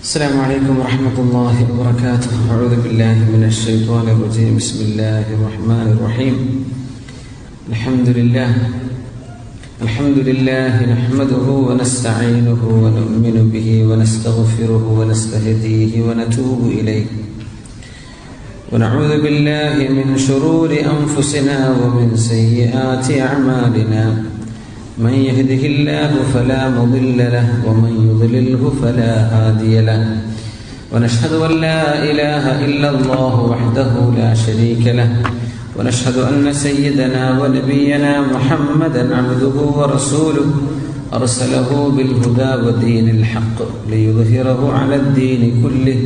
السلام عليكم ورحمة الله وبركاته. أعوذ بالله من الشيطان الرجيم. بسم الله الرحمن الرحيم. الحمد لله. الحمد لله نحمده ونستعينه ونؤمن به ونستغفره ونستهديه ونتوب إليه. ونعوذ بالله من شرور أنفسنا ومن سيئات أعمالنا. من يهده الله فلا مضل له ومن يضلله فلا هادي له. ونشهد أن لا إله إلا الله وحده لا شريك له. ونشهد أن سيدنا ونبينا محمدا عبده ورسوله. أرسله بالهدى ودين الحق ليظهره على الدين كله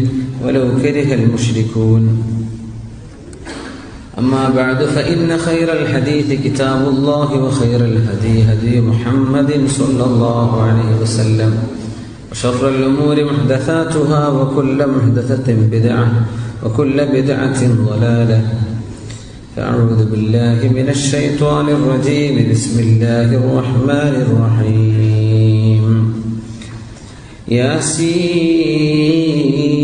ولو كره المشركون. أما بعد فإن خير الحديث كتاب الله وخير الهدي هدي محمد صلى الله عليه وسلم. وشر الأمور محدثاتها وكل محدثة بدعة وكل بدعة ضلالة. فأعوذ بالله من الشيطان الرجيم. بسم الله الرحمن الرحيم. ياسين.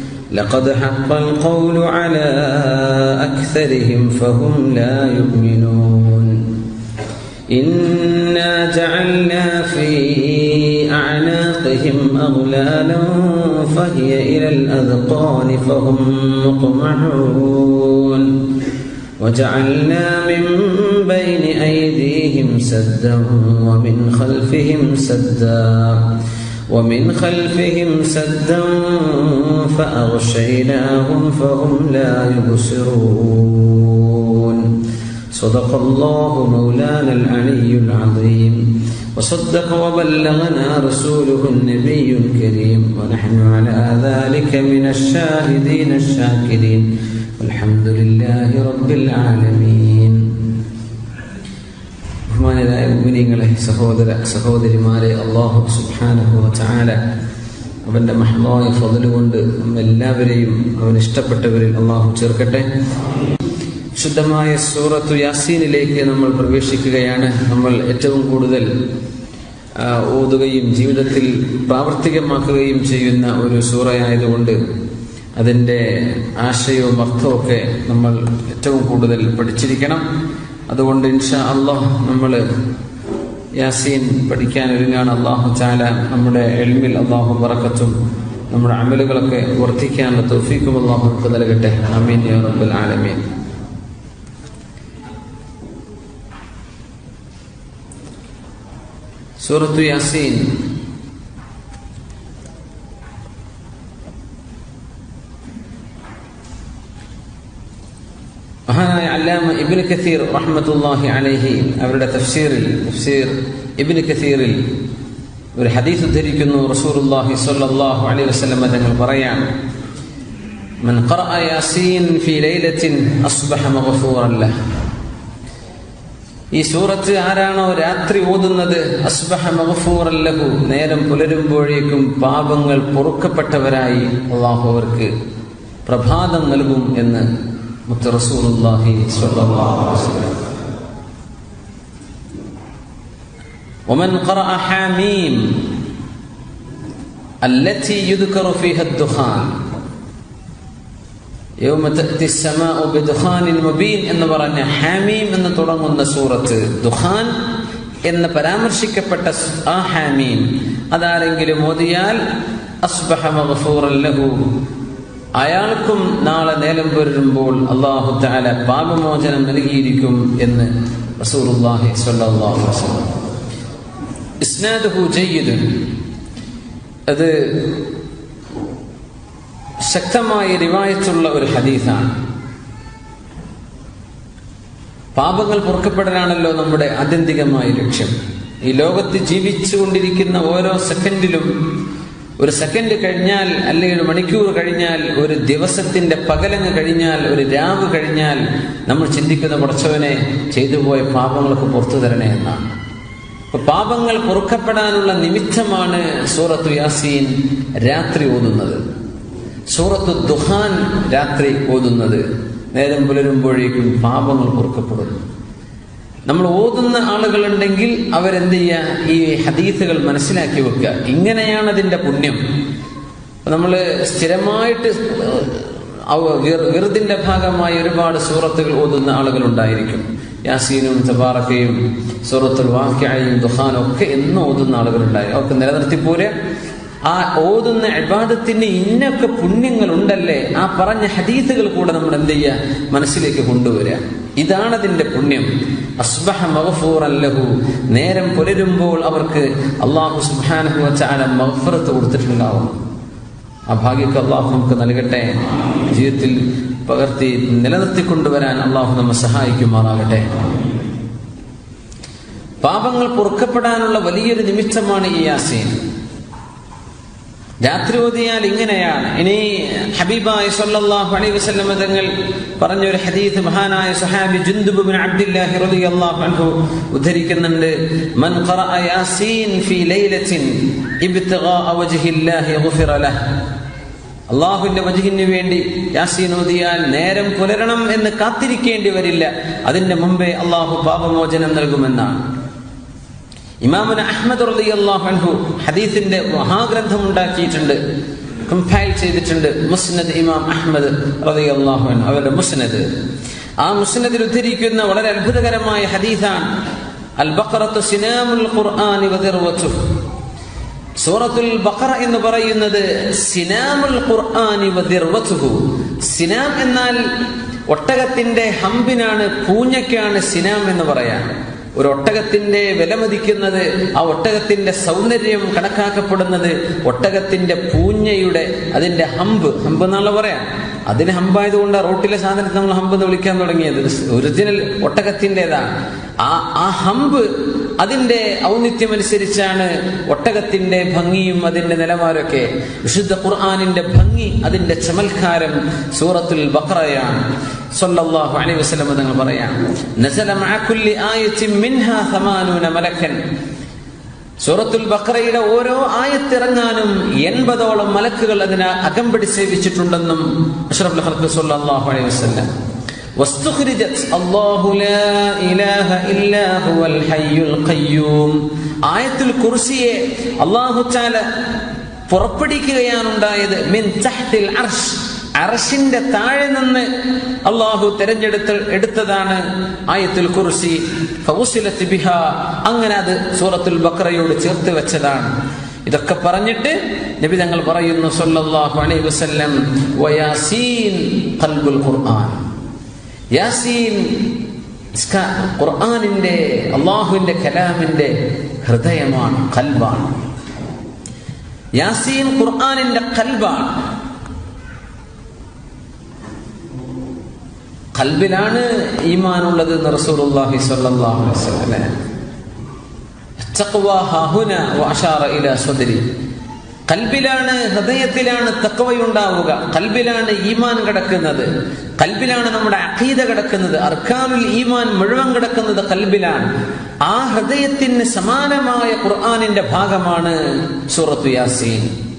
لقد حق القول على أكثرهم فهم لا يؤمنون. إنا جعلنا في أعناقهم أغلالا فهي إلى الأذقان فهم مقمحون. وجعلنا من بين أيديهم سدا ومن خلفهم سدا. ومن خلفهم سدا فأغشيناهم فهم لا يبصرون. صدق الله مولانا العلي العظيم. وصدق وبلغنا رسوله النبي الكريم. ونحن على ذلك من الشاهدين الشاكرين. والحمد لله رب العالمين. ബഹുമാനരായ മൂല്യങ്ങളെ സഹോദര സഹോദരിമാരെ അള്ളാഹു സുബ്ഹാനഹു ചാല അവന്റെ മഹമായ ഫضل കൊണ്ട് എല്ലാവരെയും അവൻ ഇഷ്ടപ്പെട്ടവരിൽ അള്ളാഹു ചേർക്കട്ടെ. ശുദ്ധമായ സൂറത്തു യാസീനിലേക്ക് നമ്മൾ പ്രവേശിക്കുകയാണ്. നമ്മൾ ഏറ്റവും കൂടുതൽ ഓതുകയും ജീവിതത്തിൽ പ്രാവർത്തികമാക്കുകയും ചെയ്യുന്ന ഒരു സൂറയായതുകൊണ്ട് അതിന്റെ ആശയവും അർത്ഥമൊക്കെ നമ്മൾ ഏറ്റവും കൂടുതൽ പഠിച്ചിരിക്കണം. അതുകൊണ്ട് ഇൻഷാ അള്ളാഹ് നമ്മൾ യാസീൻ പഠിക്കാൻ ഒരുങ്ങാണ് അള്ളാഹു ചാല നമ്മുടെ എൽമിൽ അള്ളാഹു പറക്കത്തും നമ്മുടെ അമലുകളൊക്കെ വർദ്ധിക്കാനുള്ള തോഫീക്കും അള്ളാഹു നമുക്ക് നൽകട്ടെ. അമീൻ യാ റബ്ബൽ ആലമീൻ. സൂറത്തു യാസീൻ മഹാനായ അല്ലാമ ഇബിന് കസീർ റഹ്മത്തുല്ലാഹി അലൈഹി അവരുടെ തഫ്സീറിൽ തഫ്സീർ ഇബിന് കസീറിൽ ഒരു ഹദീസ് ഉദ്ധരിക്കുന്നു റസൂലുള്ളാഹി സ്വല്ലല്ലാഹു അലൈഹി വസല്ലം തങ്ങൾ പറയാം من قرأ ياسين في ليلة أصبح مغفورا له ഈ സൂറത്ത് ആരാണോ രാത്രി ഓതുന്നത് അസ്ബഹ മഗ്ഫൂറൻ ലഹു നേരം പുലരുമ്പോഴേക്കും പാപങ്ങൾ പൊറുക്കപ്പെട്ടവരായി അള്ളാഹു അവർക്ക് പ്രഭാതം നൽകും എന്ന് മുത്തറസൂലുള്ളാഹി സ്വല്ലല്ലാഹു അലൈഹി വസല്ലം ومن قرأ حاميم التي يذكر فيها الدخان يوم تأتي السماء بدخان مبين എന്ന് പറഞ്ഞ ഹാമീം എന്ന് തുടങ്ങുന്ന സൂറത്ത് ദുഖാൻ എന്ന് പരാമർശിക്കപ്പെട്ട ആ ഹാമീം അതാരെങ്കിലും ഓതിയാൽ അസ്ബഹ മഗ്ഫൂറൻ ലഹു അയാൾക്കും നാളെ നേരം വരുമ്പോൾ അള്ളാഹു താല പാപമോചനം നൽകിയിരിക്കും എന്ന് അത് ശക്തമായ റിവായത്തുള്ള ഒരു ഹദീസാണ്. പാപങ്ങൾ പൊറുക്കപ്പെടലാണല്ലോ നമ്മുടെ ആത്യന്തികമായ ലക്ഷ്യം. ഈ ലോകത്ത് ജീവിച്ചുകൊണ്ടിരിക്കുന്ന ഓരോ സെക്കൻഡിലും ഒരു സെക്കൻഡ് കഴിഞ്ഞാൽ അല്ലെങ്കിൽ ഒരു മണിക്കൂർ കഴിഞ്ഞാൽ ഒരു ദിവസത്തിന്റെ പകലങ്ങ് കഴിഞ്ഞാൽ ഒരു രാവ് കഴിഞ്ഞാൽ നമ്മൾ ചിന്തിക്കുന്ന കുറച്ചവനെ ചെയ്തു പോയ പാപങ്ങൾക്ക് പുറത്തു തരണേ എന്നാണ്. പാപങ്ങൾ പൊറുക്കപ്പെടാനുള്ള നിമിത്തമാണ് സൂറത്തു യാസീൻ രാത്രി ഓതുന്നത്. സൂറത്തു ദുഹാൻ രാത്രി ഓതുന്നത്. നേരം പുലരുമ്പോഴേക്കും പാപങ്ങൾ പൊറുക്കപ്പെടുന്നു. നമ്മൾ ഓതുന്ന ആളുകളുണ്ടെങ്കിൽ അവരെന്ത് ചെയ്യുക ഈ ഹദീസുകൾ മനസ്സിലാക്കി വെക്കുക. ഇങ്ങനെയാണ് അതിന്റെ പുണ്യം. നമ്മൾ സ്ഥിരമായിട്ട് വിറുതിന്റെ ഭാഗമായി ഒരുപാട് സൂറത്തുകൾ ഓതുന്ന ആളുകൾ ഉണ്ടായിരിക്കും യാസീനും തബാറക്കയും സൂറത്തുൽ വാക്യായും ദുഹാനും ഒക്കെ എന്നും ഓതുന്ന ആളുകൾ ഉണ്ടായി അവർക്ക് നിലനിർത്തിപ്പോലെ ആ ഓതുന്ന അബാദത്തിന് ഇന്നൊക്കെ പുണ്യങ്ങൾ ഉണ്ടല്ലേ ആ പറഞ്ഞ ഹദീസുകൾ കൂടെ നമ്മൾ എന്ത് ചെയ്യുക മനസ്സിലേക്ക് കൊണ്ടുവരിക ഇതാണ് അതിന്റെ പുണ്യം. അസ്ബഹ മഗ്ഫൂർ അല്ലഹു നേരം പുലരുമ്പോൾ അവർക്ക് അള്ളാഹു സുബ്ഹാനഹു വച്ചാല മഗ്ഫിറത്ത് കൊടുത്തിട്ടുണ്ടാവും. ആ ഭാഗ്യക്ക് അള്ളാഹു നമുക്ക് നൽകട്ടെ. ജീവിതത്തിൽ പകർത്തി നിലനിർത്തിക്കൊണ്ടുവരാൻ അള്ളാഹു നമ്മെ സഹായിക്കുമാറാകട്ടെ. പാപങ്ങൾ പൊറുക്കപ്പെടാനുള്ള വലിയൊരു നിമിത്തമാണ് ഈ യാസീൻ. രാത്രി ഓതിയാൽ ഇങ്ങനെയാണ്. ഇനി ഹബീബായ സല്ലല്ലാഹു അലൈഹി വസല്ലം തങ്ങൾ പറഞ്ഞ ഒരു ഹദീസ് മഹാനായ സഹാബി ജുന്ദുബ് ബിൻ അബ്ദുല്ലാഹി റളിയല്ലാഹു അൻഹു ഉദ്ധരിക്കുന്നുണ്ട്. മൻ ഖറഅ യാസീൻ ഫീ ലൈലത്തിൻ ഇബ്തിഗാ വജ്ഹില്ലാഹി ഗുഫിറ ലഹ്. അള്ളാഹുവിന്റെ വജുഹിന് വേണ്ടി യാസീൻ ഓതിയാൽ നേരം പുലരണം എന്ന് കാത്തിരിക്കേണ്ടി വരില്ല. അതിന്റെ മുമ്പേ അള്ളാഹു പാപമോചനം നൽകുമെന്നാണ്. ഇമാമുന അഹമ്മദ് റളിയല്ലാഹു അൻഹു ഹദീസിന്റെ മഹാഗ്രന്ഥം ഉണ്ടാക്കിയിട്ടുണ്ട്. കമ്പൈൽ ചെയ്തിട്ടുണ്ട് മുസ്നദ് ഇമാം അഹമ്മദ് റളിയല്ലാഹു അൻഹു അവരുടെ മുസ്നദ്. ആ മുസ്നദിൽ ഉദ്ധരിക്കുന്ന വളരെ അത്ഭുതകരമായ ഹദീസാണ്. അൽ ബഖറത്തു സിനാമുൽ ഖുർആനി വദിർവത്തു സൂറത്തുൽ ബഖറ എന്ന് പറയുന്നത് സിനാമുൽ ഖുർആനി വദിർവതുഹു സിനാം എന്നാൽ ഒട്ടകത്തിന്റെ ഹമ്പിനാണ് പൂഞ്ഞയ്ക്കാണ് സിനാം എന്ന് പറയാൻ ഒരു ഒട്ടകത്തിന്റെ വില മതിക്കുന്നത് ആ ഒട്ടകത്തിന്റെ സൗന്ദര്യം കണക്കാക്കപ്പെടുന്നത് ഒട്ടകത്തിന്റെ പൂഞ്ഞയുടെ അതിന്റെ ഹമ്പ്. ഹമ്പ് എന്നുള്ള പറയാം. അതിന് ഹമ്പായതുകൊണ്ട് റോട്ടിലെ സാധനത്തെ നമ്മൾ ഹമ്പ് എന്ന് വിളിക്കാൻ തുടങ്ങിയത്. ഒറിജിനൽ ഒട്ടകത്തിന്റെതാണ് ആ ആ ഹമ്പ് അതിന്റെ ഔന്നിത്യമനുസരിച്ചാണ് ഒട്ടകത്തിന്റെ ഭംഗിയും അതിന്റെ നിലവാരമൊക്കെ. വിശുദ്ധ ഖുർആാനിന്റെ ഭംഗി അതിന്റെ ചമൽക്കാരം സൂറത്തുൽ ബക്രയാണ് സല്ലല്ലാഹു അലൈഹി വസല്ലം തങ്ങൾ പറയാം. നസല മഅ കുല്ലി മിൻഹാ 80 മലക്കൻ. സൂറത്തുൽ ബക്രയുടെ ഓരോ ആയത്തിറങ്ങാനും എൺപതോളം മലക്കുകൾ അതിനെ അകമ്പടി സേവിച്ചിട്ടുണ്ടെന്നും അഷ്റഫുൽ ഖൽഖ് സല്ലല്ലാഹു അലൈഹി വസല്ലം ആയത്തുൽ കുർസിയെ അല്ലാഹു തആല പുറപ്പെടുവിക്കുകയാണ് ഉണ്ടായത് മിൻ തഹ്തിൽ അർശ് അർശിന്റെ താഴെ നിന്ന് അള്ളാഹു തെരഞ്ഞെടുത്ത് എടുത്തതാണ് ആയത്തുൽ കുർസി. ബിഹ. അങ്ങനെ അത് സൂറത്തുൽ ബക്രയോട് ചേർത്ത് വെച്ചതാണ്. ഇതൊക്കെ പറഞ്ഞിട്ട് നബി തങ്ങൾ പറയുന്നു സല്ലല്ലാഹു അലൈഹി വസല്ലം വയാസീൻ ഖൽബുൽ ഖുർആൻ. യാസീൻ ഖുർആനിന്റെ അള്ളാഹുവിന്റെ കലാമിന്റെ ഹൃദയമാണ് കൽബാണ്. യാസീൻ ഖുർആനിന്റെ കൽബാണ്. കൽബിലാണ് ഈമാനുള്ളത് എന്ന് റസൂലുള്ളാഹി സ്വല്ലല്ലാഹു അലൈഹി വസല്ലം ഇലാ കൽബിലാണ് ഹൃദയത്തിലാണ് തക്കവയുണ്ടാവുക കൽബിലാണ് ഈമാൻ കിടക്കുന്നത്. കൽബിലാണ് നമ്മുടെ അഖീദ കിടക്കുന്നത്. അർക്കാമിൽ ഈമാൻ മുഴുവൻ കിടക്കുന്നത് കൽബിലാണ്. ആ ഹൃദയത്തിന് സമാനമായ ഖുർആാനിന്റെ ഭാഗമാണ് സൂറത്തു യാസീൻ.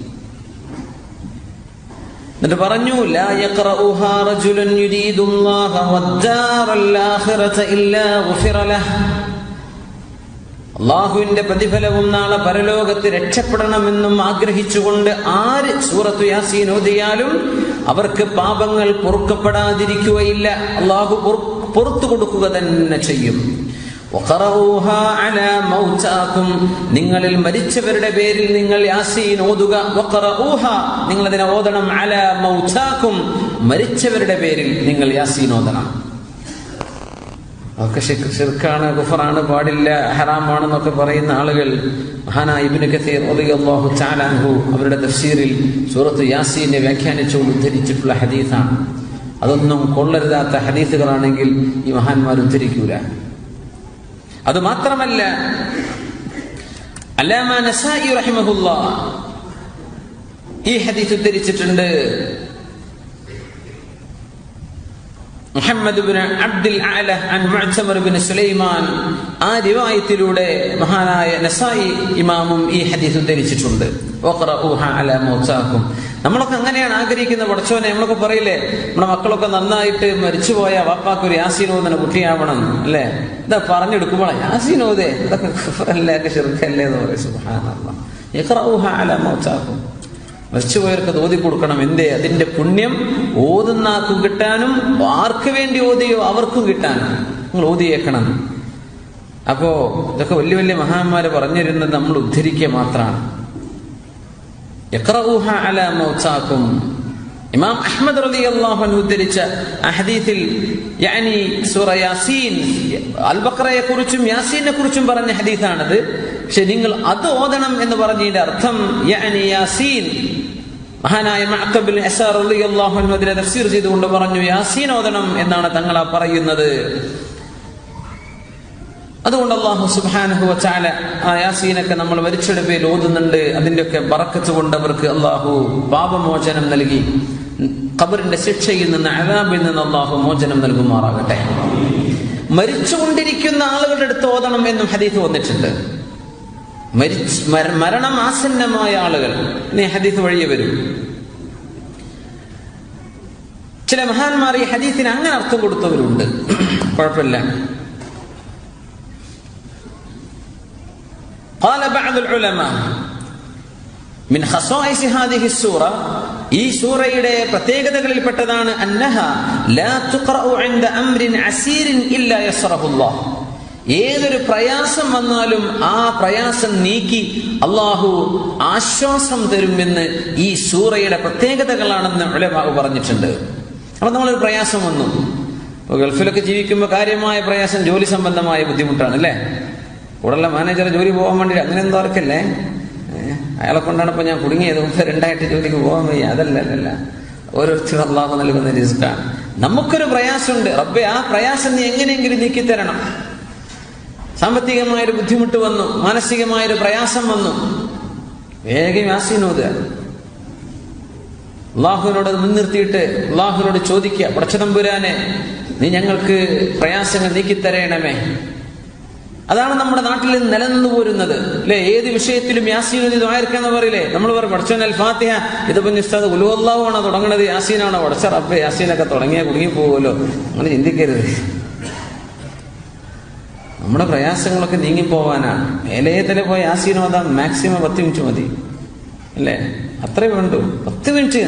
എന്നിട്ട് പറഞ്ഞു ലാ അള്ളാഹുവിന്റെ പ്രതിഫലവും നാളെ പരലോകത്ത് രക്ഷപ്പെടണമെന്നും ആഗ്രഹിച്ചുകൊണ്ട് ആര് സൂറത്തു യാസീൻ ഓതിയാലും അവർക്ക് പാപങ്ങൾ പൊറുക്കപ്പെടാതിരിക്കുകയില്ല. അള്ളാഹു പുറത്തു കൊടുക്കുക തന്നെ ചെയ്യും. നിങ്ങളിൽ മരിച്ചവരുടെ പേരിൽ നിങ്ങൾ യാസീൻ ഓതുക. നിങ്ങൾ അതിനെ ഓതണം. അല മൗചാക്കും മരിച്ചവരുടെ പേരിൽ നിങ്ങൾ യാസീൻ ഓതണം. ഒക്കെ ഷിർക്കാണ് ഗുഫറാണ് പാടില്ല ഹറാമാണെന്നൊക്കെ പറയുന്ന ആളുകൾ ഇബ്നു കസീർ അവരുടെ തഫ്സീറിൽ സൂറത്ത് യാസീനെ വ്യാഖ്യാനിച്ചു ഉദ്ധരിച്ചിട്ടുള്ള ഹദീസാണ്. അതൊന്നും കൊള്ളരുതാത്ത ഹദീസുകളാണെങ്കിൽ ഈ മഹാന്മാർ ഉദ്ധരിക്കൂല. അത് മാത്രമല്ല അല്ലാമ നസായി ഈ ഹദീസ് ഉദ്ധരിച്ചിട്ടുണ്ട്. മുഹമ്മദ് അബ്ദുൽ അല അൻ മുഅ്തമർ ബിൻ സുലൈമാൻ. ആ റിവായത്തിലൂടെ മഹാനായ നസായി ഇമാമും ഈ ഹദീസ് ഉദ്ധരിച്ചിട്ടുണ്ട്. അലാ മൗതാക്കും നമ്മളൊക്കെ അങ്ങനെയാണ് ആഗ്രഹിക്കുന്നത്. പഠിച്ചോനെ നമ്മളൊക്കെ പറയില്ലേ നമ്മുടെ മക്കളൊക്കെ നന്നായിട്ട് മരിച്ചുപോയ വാപ്പാക്ക് ഒരു യാസീനോദന കുട്ടിയാവണം അല്ലേ? ഇതാ പറഞ്ഞെടുക്കുമ്പോൾ യാസീനോദേ ഇതൊക്കെ അല്ലേ ഷിർക്കല്ലേ എന്ന് പറയും. ഇഖറഊഹ അലാ മൗതാക്കും മരിച്ചുപോയവർക്ക് ഓതി കൊടുക്കണം. എന്തേ? അതിന്റെ പുണ്യം ഓതുന്ന ആർക്കും കിട്ടാനും ആർക്ക് വേണ്ടി ഓതിയോ അവർക്കും കിട്ടാനും. നിങ്ങൾ ഓതിയേക്കണം. അപ്പോ ഇതൊക്കെ വലിയ വലിയ മഹാന്മാര് പറഞ്ഞിരുന്നത് നമ്മൾ ഉദ്ധരിക്കുക മാത്രമാണ്. ഇമാം അഹ്മദ് റളിയല്ലാഹു അൻഹു ഉദ്ധരിച്ച അഹദീത്തിൽ യാനി സൂറ യാസീൻ അൽ ബഖറയെ കുറിച്ചും യാസീനെ കുറിച്ചും പറഞ്ഞ ഹദീസാണത്. പക്ഷെ നിങ്ങൾ അത് ഓതണം എന്ന് പറഞ്ഞതിന്റെ അർത്ഥം യാനി യാസീൻ. മഹാനായ അൻഹു അതിനെ തഫ്സീർ ചെയ്തുകൊണ്ട് പറഞ്ഞു യാസീനോദനം എന്നാണ് തങ്ങൾ ആ പറയുന്നത്. അതുകൊണ്ട് അള്ളാഹു സുബാനഹു വച്ചാല ആ യാസീനൊക്കെ നമ്മൾ മരിച്ചെടുപ്പയിൽ ഓതുന്നുണ്ട്. അതിന്റെയൊക്കെ ബറക്കത്ത് കൊണ്ട് അവർക്ക് അള്ളാഹു പാപമോചനം നൽകി. ഖബറിന്റെ ശിക്ഷയിൽ നിന്ന് അലാബിൽ നിന്ന് അള്ളാഹു മോചനം നൽകുമാറാകട്ടെ. മരിച്ചുകൊണ്ടിരിക്കുന്ന ആളുകളുടെ അടുത്ത് ഓതണം എന്നും ഹദീസ് വന്നിട്ടുണ്ട്. മരിച്ച് മര- മരണം ആസന്നമായ ആളുകൾ ഇനി ഹദീസ് വഴിയെ വരും ചില മഹാന്മാർ ഈ ഹദീസിന് അങ്ങനെ അർത്ഥം കൊടുത്തവരുണ്ട് കുഴപ്പമില്ല قال بعض العلماء من خصائص هذه السورة ഈ സൂറയുടെ പ്രത്യേകതകളിൽപ്പെട്ടതാണ് അന്നഹ ലാ തുഖറഉ ഇൻദ അംരിൻ അസീരിൻ ഇല്ലാ യസ്റഹുല്ലാഹ് ഏതൊരു പ്രയാസം വന്നാലും ആ പ്രയാസം നീക്കി അള്ളാഹു ആശ്വാസം തരുമെന്ന് ഈ സൂറയുടെ പ്രത്യേകതകളാണെന്ന് ഉലമാവ് പറഞ്ഞിട്ടുണ്ട്. അപ്പൊ നമ്മളൊരു പ്രയാസം വന്നു. ഗൾഫിലൊക്കെ ജീവിക്കുമ്പോൾ കാര്യമായ പ്രയാസം ജോലി സംബന്ധമായ ബുദ്ധിമുട്ടാണ് അല്ലേ? കൂടുതലുള്ള മാനേജർ ജോലി പോകാൻ വേണ്ടി അങ്ങനെ എന്തോ അവർക്കല്ലേ അയാളെ കൊണ്ടാണ് ഇപ്പൊ ഞാൻ കുടുങ്ങിയത്. രണ്ടായിട്ട് ജോലിക്ക് പോകാൻ വയ്യ. അതല്ല അല്ലല്ല ഓരോരുത്തരും അള്ളാഹു നൽകുന്ന റിസ്ക്കാണ്. നമുക്കൊരു പ്രയാസമുണ്ട്. റബ്ബെ ആ പ്രയാസം നീ എങ്ങനെയെങ്കിലും നീക്കി തരണം സാമ്പത്തികമായൊരു ബുദ്ധിമുട്ട് വന്നു മാനസികമായൊരു പ്രയാസം വന്നു. വേഗം യാസീനോദ അള്ളാഹുവിനോട് മുൻനിർത്തിയിട്ട് അള്ളാഹുവിനോട് ചോദിക്കുക പടച്ചതമ്പുരാനെ നീ ഞങ്ങൾക്ക് പ്രയാസങ്ങൾ നീക്കിത്തരയണമേ അതാണ് നമ്മുടെ നാട്ടിൽ നിന്ന് നിലനിന്നു പോരുന്നത്. അല്ലെ ഏത് വിഷയത്തിലും യാസീൻ ആയിരിക്കാന്ന് പറയില്ലേ? നമ്മൾ പറയും പഠിച്ചോൻ അൽ ഫാത്തിഹ. ഇതിപ്പോ നിസ്താദ് ഉലുവല്ലാവാണോ തുടങ്ങണത്? യാസീനാണോ? പഠിച്ച റബ്ബെ യാസീനൊക്കെ തുടങ്ങിയാൽ കുടുങ്ങി പോകുമല്ലോ അങ്ങനെ ചിന്തിക്കരുത്. നമ്മുടെ പ്രയാസങ്ങളൊക്കെ നീങ്ങിപ്പോവാനാണ്. മേലയത്തിലെ പോയി ഓതാം മാക്സിമം പത്ത് മിനിറ്റ് മതി. അല്ലേ? അത്രേ വേണ്ടു. പത്ത് മിനിറ്റ്.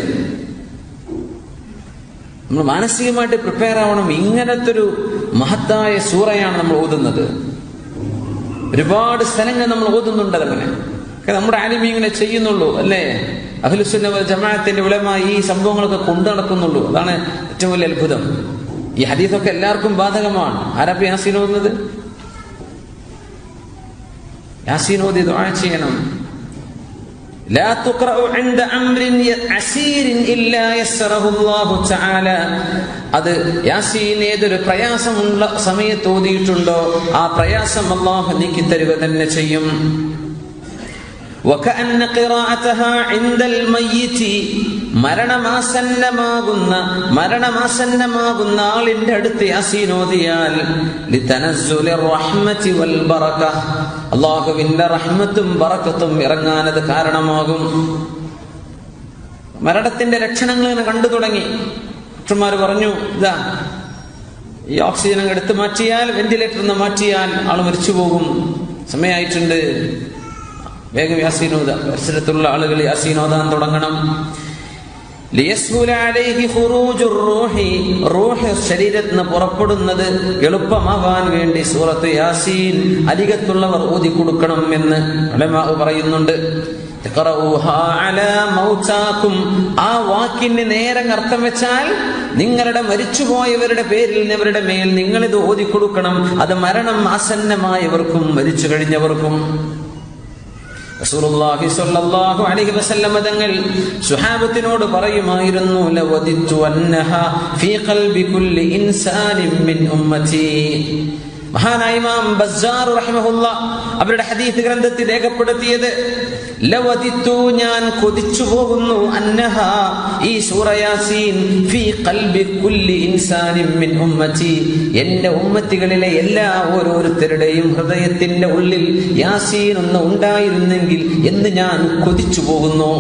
നമ്മൾ മാനസികമായിട്ട് പ്രിപ്പയർ ആവണം. ഇങ്ങനത്തെ ഒരു മഹത്തായ സൂറയാണ് നമ്മൾ ഓതുന്നത്. ഒരുപാട് സ്ഥലങ്ങൾ നമ്മൾ ഓതുന്നുണ്ട് അതങ്ങനെ നമ്മുടെ ആലിമി ഇങ്ങനെ ചെയ്യുന്നുള്ളൂ അല്ലേ? അഖിലുസുന്ന ജമാഅത്തിന്റെ വിളമായി ഈ സംഭവങ്ങളൊക്കെ കൊണ്ടു നടക്കുന്നുള്ളൂ. അതാണ് ഏറ്റവും വലിയ അത്ഭുതം. ഈ ഹദീസൊക്കെ എല്ലാവർക്കും ബാധകമാണ്. ആരാപ്പി യാസീൻ ഓതുന്നത്? യാസീൻ ഓതി ദുആ ചെയ്യണം لا تقرأ عند أمر عسير إلا يسره الله تعالى അത് യാസീൻ ഏതൊരു പ്രയാസമുള്ള സമയത്ത് ഓതിയിട്ടുണ്ടോ ആ പ്രയാസം അള്ളാഹു നീക്കി തരുക തന്നെ ചെയ്യും وكأن قراءتها عند الميت മരണമാസന്നമാകുന്ന മരണമാസന്നമാകുന്ന ആളിന്റെ അടുത്ത് അള്ളാഹുവിന്റെ റഹ്മത്തും ബറക്കത്തും ഇറങ്ങാനത് കാരണമാകും. മരണത്തിന്റെ ലക്ഷണങ്ങൾ ഇങ്ങനെ കണ്ടു തുടങ്ങി. ഡോക്ടർമാർ പറഞ്ഞു ഇതാ ഈ ഓക്സിജൻ അങ്ങ് എടുത്തു മാറ്റിയാൽ വെന്റിലേറ്റർ നിന്ന് മാറ്റിയാൽ ആൾ മരിച്ചു പോകും സമയമായിട്ടുണ്ട് വേഗം യാസീനോദ പരിസരത്തുള്ള ആളുകൾ യാസീനോദാൻ തുടങ്ങണം. ശരീരത്തിൽ പുറപ്പെടുന്നത് എളുപ്പമാവാൻ വേണ്ടി സൂറത്ത് യാസീൻ അരികത്തുള്ളവർ ഊതി കൊടുക്കണം എന്ന് പറയുന്നുണ്ട്. ആ വാക്കിന് നേരെ അർത്ഥം വെച്ചാൽ നിങ്ങളുടെ മരിച്ചുപോയവരുടെ പേരിൽ അവരുടെ മേൽ നിങ്ങളിത് ഓതിക്കൊടുക്കണം ഓതി കൊടുക്കണം. അത് മരണം ആസന്നമായവർക്കും മരിച്ചു കഴിഞ്ഞവർക്കും. റസൂലുള്ളാഹി അലൈഹി വസല്ലം തങ്ങൾ സുഹാബത്തിനോട് പറയുമായിരുന്നു ലവദിത്തു അന്നഹ ഫീ ഖൽബി കുല്ലി മിൻ ഉമ്മതി മഹാനായ ഇമാം ബസ്സാർ റഹിമഹുല്ല അവരുടെ ഹദീസ് ഗ്രന്ഥത്തിൽ രേഖപ്പെടുത്തിയത് ലവദിത്തു ഞാൻ കൊതിച്ചു പോകുന്നു അന്നഹ ഈ സൂറയാസീൻ ഫീ ഖൽബി കുല്ലി ഇൻസാനിൻ മിൻ ഉമ്മതി എന്റെ ഉമ്മത്തികളിലെ എല്ലാ ഓരോരുത്തരുടെയും ഹൃദയത്തിന്റെ ഉള്ളിൽ യാസീൻ ഒന്ന് ഉണ്ടായിരുന്നെങ്കിൽ എന്ന് ഞാൻ കൊതിച്ചു പോകുന്നു